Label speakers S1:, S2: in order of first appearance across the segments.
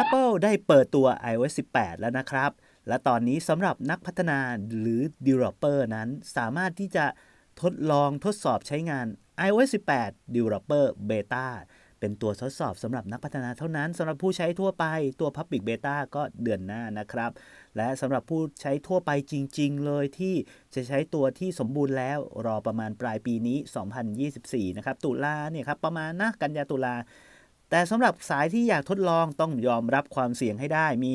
S1: Apple ได้เปิดตัว iOS 18 แล้วนะครับ และตอนนี้สำหรับนักพัฒนาหรือ Developer นั้นสามารถที่จะทดลองทดสอบใช้งาน iOS 18 Developer Beta เป็นตัวทดสอบสำหรับนักพัฒนาเท่านั้นสำหรับผู้ใช้ทั่วไปตัว Public Beta ก็เดือนหน้านะครับ และสำหรับผู้ใช้ทั่วไปจริง ๆ เลยที่จะใช้ตัวที่สมบูรณ์แล้วรอประมาณปลายปีนี้ 2024 นะครับ ตุลาเนี่ยครับประมาณนะกันยาตุลา แต่สำหรับสายที่อยากทดลองต้องยอมรับความเสี่ยงให้ได้ มี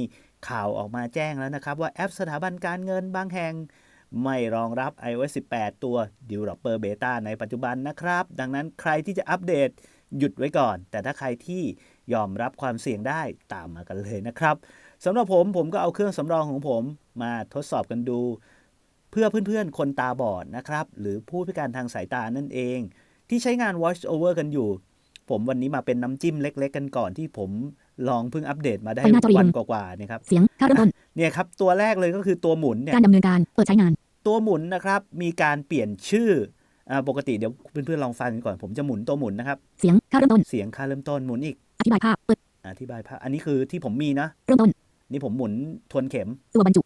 S1: ข่าวออกมาแจ้งแล้วนะครับ ว่าแอปสถาบันการเงินบางแห่ง ไม่รองรับ iOS 18 ตัว Developer Beta ในปัจจุบันนะครับ ดังนั้นใครที่จะอัปเดตหยุดไว้ก่อน แต่ถ้าใครที่ยอมรับความเสี่ยงได้ตามมากันเลยนะครับสำหรับผมผมก็เอาเครื่องสำรองของผมมาทดสอบกันดู เพื่อเพื่อนๆ คนตาบอดนะครับ หรือผู้พิการทางสายตานั่นเอง ที่ใช้งาน Watch Over กันอยู่ ผมวันนี้มาเป็นน้ำจิ้มเล็ก ๆ กันก่อนที่ผมลองเพิ่งอัปเดตมาได้
S2: ไปหน้าจอเรียน
S1: วันกว่าๆเนะครับ
S2: เสียงค่าเริ่มต้น
S1: เนี่ยครับตัวแรกเลยก็คือตัวหมุนเนี่ย
S2: การดำเนินการเปิดใช้งาน
S1: ตัวหมุนนะครับมีการเปลี่ยนชื่ออ่าปกติเดี๋ยวเพื่อนๆลองฟังกันก่อนผมจะหมุนตัวหมุนนะครับ
S2: เสียงค่าเริ่มต้น
S1: เสียงค่าเริ่มต้นหมุนอีก
S2: อธิบายภาพเปิด
S1: อธิบายภาพอันนี้คือที่ผมมีนะ
S2: เริ่มต้น
S1: นี่ผมหมุนทวนเข็ม
S2: ตัวบรรจุ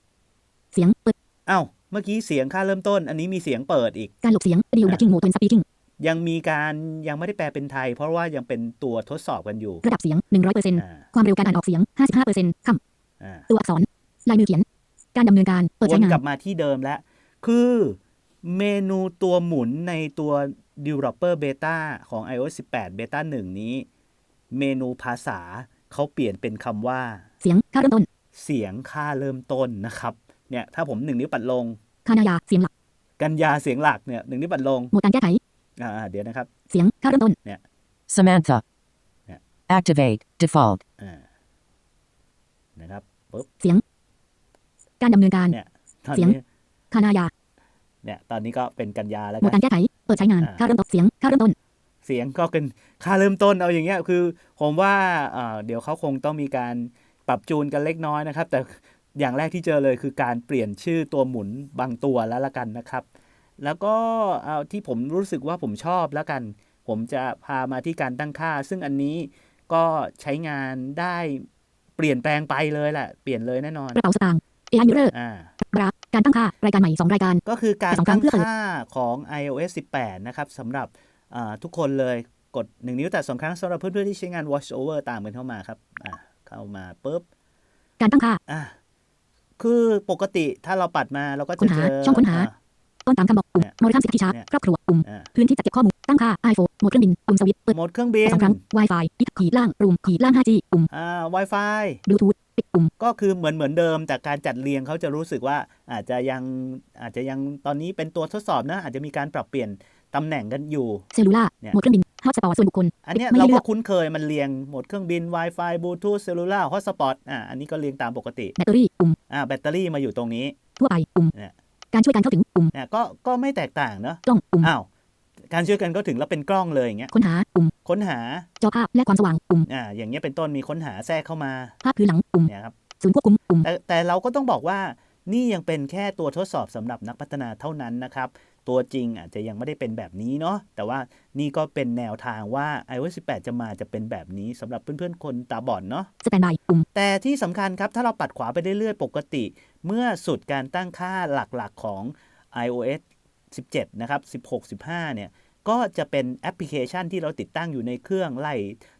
S2: เสียงเปิด
S1: อ้าวเมื่อกี้เสียงค่าเริ่มต้น อันนี้มีเสียงเปิดอีก
S2: การหลบเสียงดิวดักกิ้งโหมดเป็นสปีกิ้ง
S1: ยังมีการยังไม่ได้แปลเป็นไทย เพราะว่ายังเป็นตัวทดสอบกันอยู่
S2: ระดับเสียง 100%
S1: อ่า
S2: ความเร็วการอ่านออกเสียง 55%ค
S1: อ่าำ
S2: ตัวอักษร ลายมือเขียน การดำเนินการ เปิด
S1: ว
S2: ใช้
S1: น
S2: งาน
S1: กลับมาที่เดิมแล้ว คือเมนูตัวหมุนในตัว Developer Beta ของ iOS 18 Beta 1 นี้ เมนูภาษาเขาเปลี่ยนเป็นคำว่า
S2: เสียงค่าเริ่มต้น
S1: เสียงค่าเริ่มต้นนะครับ เนี่ย ถ้าผมหนึ่งนิ้วปัดลง
S2: คานายาเสียงหลัก
S1: กันยาเสียงหลักเนี่ยหนึ่งนิ้วปัดลง
S2: โหมดการแก้ไข
S1: อ่าเดี๋ยวนะครับ
S2: เสียงค่าเริ่มต้น
S3: Samantha.
S1: Yeah.
S3: Activate default.
S1: อ่านะครับปุ๊บ
S2: เสียง การดำเนินการ
S1: เนี่ยตอน
S2: เสียง
S1: นี้
S2: คานายา
S1: เนี่ยตอนนี้ก็เป็นกันยาแล้ว
S2: โหม
S1: กั
S2: ด
S1: น
S2: การแก้ไข เปิดใช้งาน
S1: อ่า
S2: ค่าเริ่มต้นเสียงค่าเริ่มต้น
S1: เสียงก็เป็นค่าเริ่มต้นเอาอย่างเงี้ยคือ ผมว่าเอ่อเดี๋ยวเขาคงต้องมีการปรับจูนกันเล็กน้อยนะครับ แต่อย่างแรกที่เจอเลยคือการเปลี่ยนชื่อตัวหมุนบางตัวแล้วละกันนะครับ แล้วก็เอาที่ผมรู้สึกว่าผมชอบแล้วกัน ผมจะพามาที่การตั้งค่า ซึ่งอันนี้ก็ใช้งานได้เปลี่ยนแปลงไปเลยแหละ เปลี่ยนเลยแน่นอน
S2: กระเป๋าสตางค์ AI Mirror
S1: อ่า
S2: บราการตั้งค่ารายการใหม่2รายการ
S1: ก็คือการ
S2: สองครั้
S1: ตั้
S2: ง
S1: ง
S2: เพื่อเปิด
S1: ค่าของ iOS 18 นะครับสำหรับอ่าทุกคนเลยกด 1 นิ้วแต่สองครั้งสำหรับเพื่อนๆที่ใช้งาน Watch Over ตามกันเข้ามาครับอ่าเข้ามาปุ๊บ
S2: การตั้งค่า
S1: อ่าคือปกติถ้าเราปัดมาเราก็
S2: ค้
S1: จะ
S2: นหา
S1: เจอ
S2: ช่องค้นหา
S1: อ่า
S2: ต้นตามคำบอกปุ่ม
S1: เนี่ย
S2: โมเดลสิทธิชาร์
S1: เนี่ย
S2: ครอบครัวปุ่ม
S1: อ่า
S2: พื้นที่จัดเก็บข้อมูลตั้งค่า iPhone โหมดเครื่องบินปุ่มสวิตช์เปิด
S1: โหมดเครื่องบิน
S2: สองครั้ง Wi-Fi อีกขีดล่างรูมขีดล่าง 5G ปุ่ม
S1: อ่า Wi-Fi
S2: Bluetooth ปิดปุ่ม
S1: ก็คือเหมือนเหมือนเดิม แต่การจัดเรียงเขาจะรู้สึกว่าอาจจะยังอาจจะยังตอนนี้เป็นตัวทดสอบนะ อาจจะมีการปรับเปลี่ยนตำแหน่งกันอยู่
S2: เซลลูล่า
S1: เนี่ย
S2: โหมดเครื่องบินฮอตสปอร์ส่วนบุคคล
S1: อันเนี้ย
S2: ไม่
S1: เรา
S2: ให้เลื
S1: ก็
S2: อก
S1: คุ้นเคยมันเรียงโหมดเครื่องบิน Wi-Fi Bluetooth Cellular Hotspot อ่าอันนี้ก็เรียงตามปกติ
S2: แบตเตอรี่ปุ่ม
S1: อ่าแบตเตอรี่มาอยู่ตรงนี้
S2: ทั่วไปปุ่ม
S1: เนี่ย
S2: การช่วยการเข้าถึงปุ่ม
S1: เนี่ยก็ก็ไม่แตกต่างเนอะ
S2: กล้องปุ่ม
S1: อ้าวการช่วยกันก็ถึงแล้วเป็นกล้องเลยอย่างเงี้ย
S2: ค้นหาปุ่ม
S1: ค้นหา
S2: จอภาพและความสว่างปุ่ม
S1: อ่าอย่างเงี้ยเป็นต้นมีค้นหาแทรกเข้ามา
S2: ภาพพื้นหลังปุ่ม
S1: เนี่ยครับ
S2: ศูนย์ควบคุมปุ่ม
S1: แต่แต่เราก็ต้องบอกว่านี่ยังเป็นแค่ตัวทดสอบสำหรับนักพัฒนาเท่านั้นนะครับ ตัวจริงอาจจะยังไม่ได้เป็นแบบนี้เนาะแต่ว่านี่ก็เป็นแนวทางว่า iOS 18 จะมาจะเป็นแบบนี้สำหรับเพื่อนๆ คนตาบอดเนาะ
S2: สแตนบายปุ่ม
S1: แต่ที่สำคัญครับ ถ้าเราปัดขวาไปเรื่อยๆ ปกติ เมื่อสุดการตั้งค่าหลักๆของ iOS 17 นะครับ 16 15 เนี่ย ก็จะเป็นแอปพลิเคชันที่เราติดตั้งอยู่ในเครื่องไล่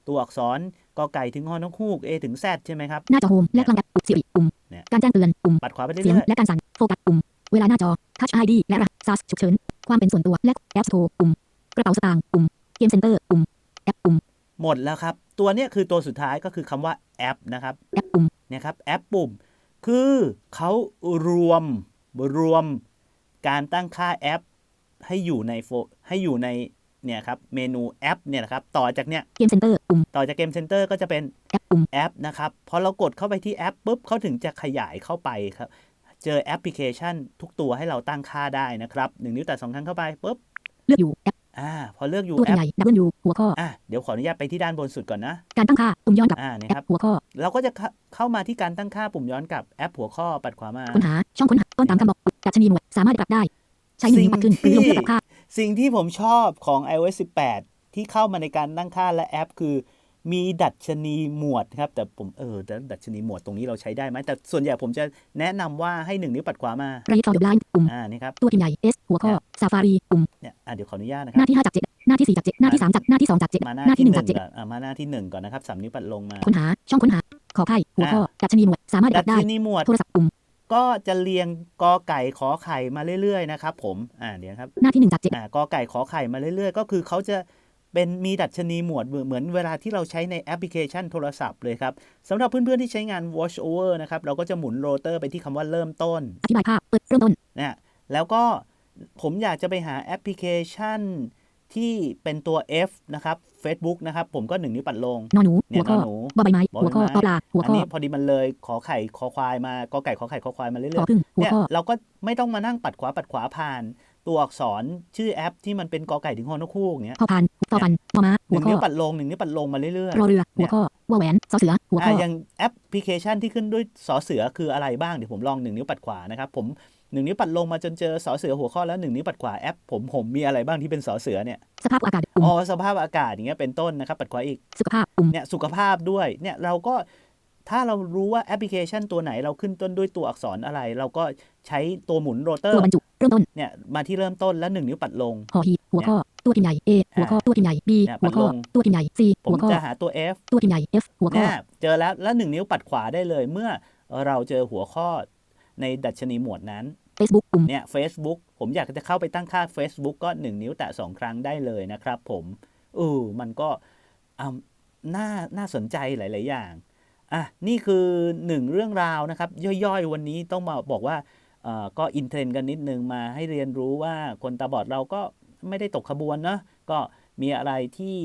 S1: ตัวอักษรกอไก่ถึงฮอนกฮูก A ถึง Z ใช่ไหมครับ
S2: หน้าจอโฮมและกลางแอปปุ่มสิริปุ่ม
S1: เนี่ย
S2: การแจ้งเตือนปุ่ม
S1: ปัดขวาไป
S2: เสียง
S1: เรื่อย
S2: และการสั่นโฟกัสปุ่ม เวลาหน้าจอ Touch ID และรหัส ฉุกเฉิน ความเป็นส่วนตัว และแอปสโตร์ปุ่ม กระเป๋าสตางค์ปุ่ม เกมเซ็นเตอร์ปุ่ม แอปปุ่ม
S1: ๆหมดแล้วครับ ตัวเนี้ยคือตัวสุดท้ายก็คือคำว่าแอปนะครับ
S2: แอปปุ่ม
S1: เนี่ยครับ แอปปุ่ม คือเขารวมรวมการตั้งค่าแอป ให้อยู่ในโฟให้อยู่ในเนี่ยครับเมนูแอปเนี่ยนะครับต่อจากเนี่ย
S2: เกมเซ็นเตอร์ปุ่ม
S1: ต่อจากเกมเซ็นเตอร์ก็จะเป็น
S2: แอปปุ่ม
S1: แอปนะครับพอเรากดเข้าไปที่แอปปุ๊บเขาถึงจะขยายเข้าไปครับ เจอแอปพลิเคชันทุกตัวให้เราตั้งค่าได้นะครับหนึ่งนิ้วแต่สองครั้งเข้าไปปุ๊บ
S2: เลือกอยู่แอป
S1: อ่าพอเลือกอยู่
S2: ตัว
S1: แอป
S2: ใหญ่ W หัวข้อ
S1: อะเดี๋ยวขออนุญาตไปที่ด้านบนสุดก่อนนะ
S2: การตั้งค่าปุ่มย้อนกลับ
S1: อ่าเนี่ย
S2: แอ
S1: ครั
S2: ป
S1: บ
S2: หัวข้อ
S1: เราก็จะเข้าเข้ามาที่การตั้งค่าปุ่มย้อนกลับแอปหัวข้อปัดขวามา
S2: ค้นหาช่องค้นหาต้นตามคำบอกดัชนีหน่วยสามารถปรับได้ ใช้หนึ่งนิ้วปัดขึ้นหรือลงเพื่อปรับค่า
S1: สิ่งที่ผมชอบของ iOS 18 ที่เข้ามาในการตั้งค่าและแอป คือ มีดัชนีหมวดครับ แต่ผมเออแต่ดัชนีหมวดตรงนี้เราใช้ได้ไหมแต่ส่วนใหญ่ผมจะแนะนำว่าให้หนึ่งนิ้วปัดขวามา
S2: ไรฟอร์ดบลายปุ่ม
S1: อ่านี่ครับ
S2: ตัวพิมพ์ใหญ่ S หัวข้อ Safari ปุ่ม
S1: เนี่ยอะเดี๋ยวขออนุญาตนะค
S2: ห
S1: รั
S2: น้า
S1: บ
S2: ที่5จาก7หน้าที่4จาก7หน้าที่3จากหน้าที่2จาก7
S1: มาหน้า
S2: หน้าที่
S1: ที่
S2: 1
S1: ห
S2: จาก
S1: นึ่ง
S2: 7
S1: ก่อนอะมาหน้าที่หนึ่งก่อนนะครับสามนิ้วปัดลงมา
S2: ค้นหาช่องค้นหาขอไข่หัวข้อดัชนีหมวดสามารถ
S1: ดั
S2: ดับได้
S1: ชนีหมวด
S2: โทรศัพท์ปุ่ม
S1: ก็จะเรียงกอไก่ขอไข่มาเรื่อยๆนะครับผม อ่าเดี๋ยวครับ
S2: หน้าที่1จาก7
S1: อ่ากอไก่ขอไข่มาเรื่อยๆ ก็คือเขาจะ เป็นมีดัชนีหมวดเหมือนเหมือนเวลาที่เราใช้ในแอปพลิเคชันโทรศัพท์เลยครับสำหรับเพื่อนๆที่ใช้งาน Watch Over นะครับเราก็จะหมุนโรเตอร์ไปที่คำว่าเริ่มต้น
S2: อธิบายภาพเปิดเริ่มต้น
S1: นะแล้วก็ผมอยากจะไปหาแอปพลิเคชันที่เป็นตัว F นะครับ Facebook นะครับ ผมก็หนึ่งนิ้วปัดลง
S2: นอหนู
S1: เนี่
S2: หั
S1: ยว
S2: ข้อน
S1: อนหนู
S2: บอใบไม้
S1: บอ
S2: หัวข้อ
S1: ใบไม้
S2: ตอปลาหัว
S1: อัน
S2: ข้อ
S1: นี้พอดีมันเลยขอไข่ขอควายมากอไก่ขอไข่ขอควายมาเรื่
S2: ข
S1: อ
S2: อยพึ่ง
S1: ๆ
S2: หัว
S1: เนี่ย
S2: ข้อ
S1: เราก็ไม่ต้องมานั่งปัดขวาปัดขวาผ่าน ตัวอักษรชื่อแอปที่มันเป็นกอไก่ถึงฮอนกคู่อย่างเงี้ย
S2: พอพานฟอฟันมอม้า
S1: ห
S2: หัว
S1: นึ่ง
S2: ข้อ
S1: นิ้วปัดลงหนึ่งนิ้วปัดลงมาเรื่อย
S2: รอเรือหัวข้อวอแหวนสอเสือหัว
S1: ๆ
S2: ข้
S1: อะ
S2: อ
S1: อย่างแอปพลิเคชันที่ขึ้นด้วยสอเสือคืออะไรบ้างเดี๋ยวผมลองหนึ่งนิ้วปัดขวานะครับผมหนึ่งนิ้วปัดลงมาจนเจอสอเสือหัวข้อแล้วหนึ่งนิ้วปัดขวาแอปผมผมมีอะไรบ้างที่เป็นสอเสือเนี่ย
S2: สภาพอากาศปุ่ม
S1: อ๋อสภาพอากาศอย่างเงี้ยเป็นต้นนะครับปัดขวาอีก
S2: สุขภาพปุ่ม
S1: เนี่ยสุขภาพด้วยเนี่ยเราก็ ถ้าเรารู้ว่าแอปพลิเคชันตัวไหนเราขึ้นต้นด้วยตัวอักษรอะไร เราก็ใช้ตัวหมุนโรเตอ
S2: ตั
S1: ร์
S2: วบรรจุเริ่มต้น
S1: เนี่ยมาที่เริ่มต้นแล้วหนึ่งนิ้วปัดลง
S2: หอหีบหัวข้อตัวพิมพ์ใหญ่ A หัวข้อตัวพิมพ์ใหญ่ B
S1: เนี่ย
S2: หัวข้อ
S1: ปัดลง
S2: ตัวพิมพ์ใหญ่ C
S1: ผม
S2: หัวข้อ
S1: จะหาตัว F
S2: ตัวพิมพ์ใหญ่ F หัวข้อ
S1: เนี่ยเจอแล้วแล้วหนึ่งนิ้วปัดขวาได้เลย เมื่อเราเจอหัวข้อในดัชนีหมวดนั้น
S2: Facebook ปุ่ม
S1: เนี่ย Facebook ผมอยากจะเข้าไปตั้งค่า Facebook ก็ 1 นิ้วแตะ2 ครั้งได้เลยนะครับผมเออมันก็อ่าน่าน่าสนใจหลาย ๆ อย่าง อะนี่คือหนึ่งเรื่องราวนะครับ ย่อยๆ วันนี้ต้องมาบอกว่าก็อินเทรนกันนิดนึงมาให้เรียนรู้ว่าคนตาบอดเราก็ไม่ได้ตกขบวนเนอะก็มีอะไรที่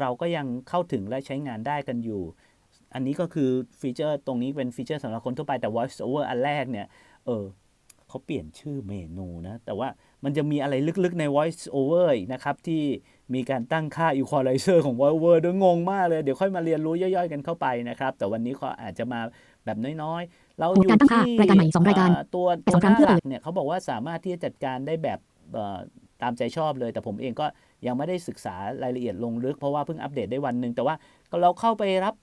S1: เราก็ยังเข้าถึงและใช้งานได้กันอยู่ อันนี้ก็คือฟีเจอร์ตรงนี้เป็นฟีเจอร์สำหรับคนทั่วไปแต่ voice over อันแรกเนี่ยเออ เขาเปลี่ยนชื่อเมนูนะ แต่ว่ามันจะมีอะไรลึกๆใน voice over อีกนะครับ ที่มีการตั้งค่า equalizer ของ voice over ด้วยงงมากเลย เดี๋ยวค่อยมาเรียนรู้ย่อยๆกันเข้าไปนะครับ แต่วันนี้ก็อาจจะมาแบบน้อยๆ เราอยู่
S2: การตั้งค่า
S1: ที่
S2: รายการใหม่สองรายการ
S1: เอ่อตัว
S2: แต่
S1: ตัว
S2: สอง
S1: ห
S2: ครั้
S1: น้าง
S2: เพื่อ
S1: หลักเนี่ยเขาบอกว่าสามารถที่จะจัดการได้แบบเอ่อตามใจชอบเลย แต่ผมเองก็ยังไม่ได้ศึกษารายละเอียดลงลึกเพราะว่าเพิ่งอัปเดตได้วันหนึ่งแต่ว่าก็เราเข้าไปรับ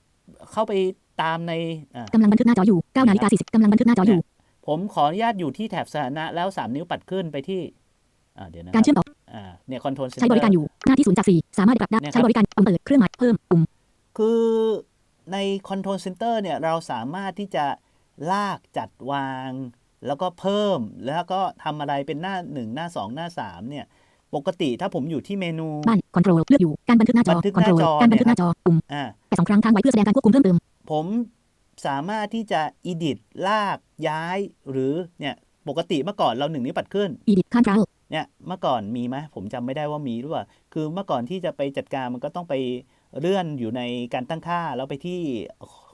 S1: เข้าไปตามในอ่า
S2: กำลังบันทึกหน้าจออยู่9นาฬิกา40กำลังบันทึกหน้าจออยู่
S1: ผมขออนุญาตอยู่ที่แถบสถานะแล้ว 3 นิ้วปัดขึ้นไปที่อ่าเดี๋ยวนะค
S2: การ
S1: รับ
S2: เชื่อมต่อ
S1: อ่าเนี่ยคอนโทรลเซ็น
S2: ใช้
S1: เต
S2: บ
S1: อ
S2: ริการอ
S1: ร์
S2: ยู่หน้าที่0จาก4สามารถปรับได้
S1: เนี่ยครับ
S2: ใช้บริการปุ่มเปิดเครื่องหมายเพิ่มปุ่ม
S1: คือในคอนโทรลเซ็นเตอร์เนี่ยเราสามารถที่จะลากจัดวาง แล้วก็เพิ่มแล้วก็ทำอะไรเป็นหน้า 1 หน้า 2 หน้า 3 เนี่ย ปกติถ้าผมอยู่ที่เมนู
S2: บ้านคอนโทรลเลือกอยู่การบันทึกหน้าจอ
S1: บันทึก
S2: คอนโทรล
S1: หน้าจอ
S2: การบันทึกหน้าจอปุ่ม
S1: อ่า
S2: แต่สองครั้งค้างไว้เพื่อแสดงการควบคุมเพิ่มเติม
S1: ผม สามารถที่จะ edit ลากย้ายหรือเนี่ยปกติเมื่อก่อนเราหนึ่งนิ้วปัดขึ้น
S2: อีดิทข้ามคราว
S1: เนี่ยเมื่อก่อนมีไหมผมจำไม่ได้ว่ามีหรือเปล่าคือเมื่อก่อนที่จะไปจัดการมันก็ต้องไปเลื่อนอยู่ในการตั้งค่า แล้วไปที่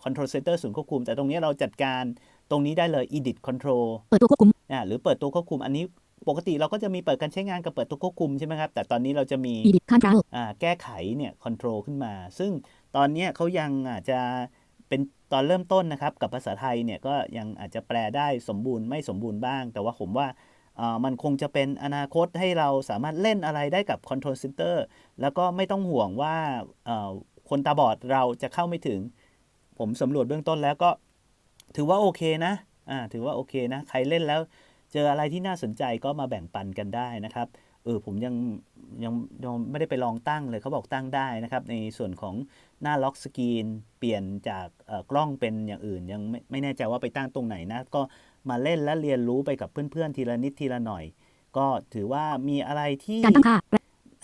S1: Control Center ศูนย์ควบคุม แต่ตรงนี้เราจัดการตรงนี้ได้เลย Edit Control
S2: เปิดตัวควบคุม
S1: อ่าหรือเปิดตัวควบคุมอันนี้ปกติเราก็จะมีเปิดการใช้งานกับเปิดตัวควบคุมใช่ไหมครับ แต่ตอนนี้เราจะมี
S2: อีดิทข้ามคราว
S1: อ่าแก้ไขเนี่ยคอนโทรลขึ้นมา ซึ่งตอนเนี้ยเขายังอาจจะเป็น ตอนเริ่มต้นนะครับกับภาษาไทยเนี่ยก็ยังอาจจะแปลได้สมบูรณ์ไม่สมบูรณ์บ้าง แต่ว่าผมว่ามันคงจะเป็นอนาคตให้เราสามารถเล่นอะไรได้กับ Control Center แล้วก็ไม่ต้องห่วงว่าคนตาบอดเราจะเข้าไม่ถึง ผมสำรวจเบื้องต้นแล้วก็ถือว่าโอเคนะถือว่าโอเคนะ ใครเล่นแล้วเจออะไรที่น่าสนใจก็มาแบ่งปันกันได้นะครับ เออผมยังยังยังไม่ได้ไปลองตั้งเลยเขาบอกตั้งได้นะครับ ในส่วนของหน้าล็อกสกรีนเปลี่ยนจากกล้องเป็นอย่างอื่น ยังไม่ไม่แน่ใจว่าไปตั้งตรงไหนนะ ก็มาเล่นและเรียนรู้ไปกับเพื่อนๆ ทีละนิดทีละหน่อย ก็ถือว่ามีอะไรที่
S2: การตั้งค่า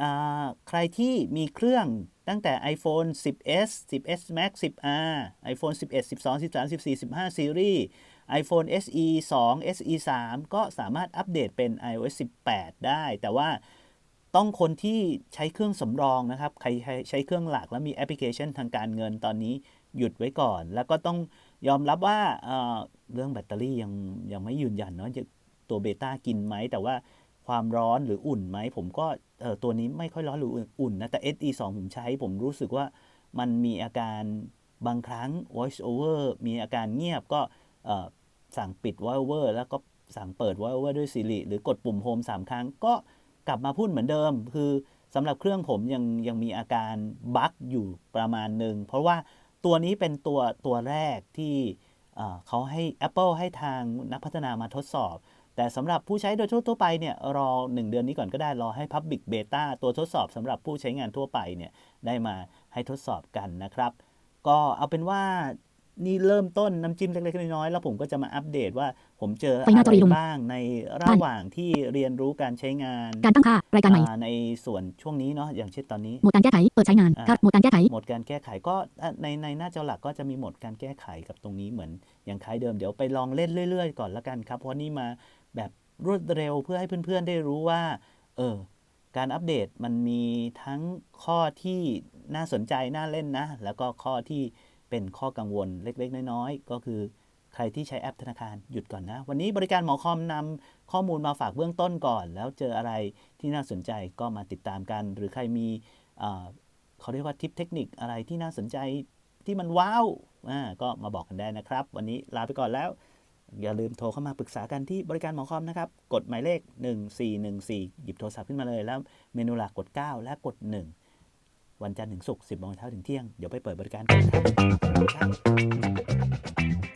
S1: อ่าใครที่มีเครื่องตั้งแต่ iPhone 10s 10s Max 10r iPhone 11 12 13 14 15 Series iPhone SE 2 SE 3 ก็สามารถอัปเดตเป็น iOS 18 ได้ แต่ว่าต้องคนที่ใช้เครื่องสำรองนะครับ ใครใช้เครื่องหลักแล้วมีแอปพลิเคชันทางการเงินตอนนี้หยุดไว้ก่อน แล้วก็ต้องยอมรับว่าเเรื่องแบตเตอรี่ยังยังไม่ยืนยันเนาะตัวเบต้ากินไหม แต่ว่าความร้อนหรืออุ่นไหม ผมก็ตัวนี้ไม่ค่อยร้อนหรืออุ่นนะ แต่ SE 2ผมใช้ ผมรู้สึกว่ามันมีอาการบางครั้ง voice over มีอาการเงียบก็ สั่งปิด voice over แล้วก็สั่งเปิด voice over ด้วย Siri หรือกดปุ่ม home 3 ครั้ง ก็กลับมาพูดเหมือนเดิม คือสำหรับเครื่องผมยังยังมีอาการบั๊กอยู่ประมาณหนึ่ง เพราะว่าตัวนี้เป็นตัวตัวแรกที่เขาให้ Apple ให้ทางนักพัฒนามาทดสอบ แต่สำหรับผู้ใช้โดยทั่วไปเนี่ยรอ 1 เดือนนี้ก่อนก็ได้รอให้ Public Beta ตัวทดสอบสำหรับผู้ใช้งานทั่วไปเนี่ยได้มาให้ทดสอบกันนะครับ ก็เอาเป็นว่า นี่เริ่มต้นน้ำจิ้มเล็กๆน้อยๆแล้วผมก็จะมาอัปเดตว่าผมเจอ
S2: ไฟหน้าจอ
S1: อะไร
S2: รีลง
S1: บ้างในระหว่างที่เรียนรู้การใช้งาน
S2: การตั้งค่ารายการใหม่
S1: อ่าในส่วนช่วงนี้เนาะอย่างเช่นตอนนี้
S2: โหมดการแก้ไขเปิดใช้งาน
S1: อ่า
S2: ค่าโหมดการแก้ไข
S1: โหมดการแก้ไขก็อะในในหน้าจอหลักก็จะมีโหมดการแก้ไขกับตรงนี้เหมือนอย่างคล้ายเดิมเดี๋ยวไปลองเล่นเรื่อย ๆ ก่อนละกันครับ เพราะนี่มาแบบรวดเร็วเพื่อให้เพื่อนๆได้รู้ว่า เออการอัปเดตมันมีทั้งข้อที่น่าสนใจน่าเล่นนะ แล้วก็ข้อที่ เป็นข้อกังวลเล็กๆ น้อยๆ ก็คือใครที่ใช้แอปธนาคารหยุดก่อนนะ วันนี้บริการหมอคอมนำข้อมูลมาฝากเบื้องต้นก่อน แล้วเจออะไรที่น่าสนใจก็มาติดตามกัน หรือใครมีเขาเรียกว่าทิปเทคนิคอะไรที่น่าสนใจที่มันว้าวาก็มาบอกกันได้นะครับ วันนี้ลาไปก่อนแล้ว อย่าลืมโทรเข้ามาปรึกษากันที่บริการหมอคอมนะครับ กดหมายเลข 1414 หยิบโทรศัพท์ขึ้นมาเลยแล้วเมนูหลักกด 9 และกด 1 วันจันทร์ถึงศุกร์10โมงเช้าถึงเที่ยง เดี๋ยวไปเปิดบริการกันครับ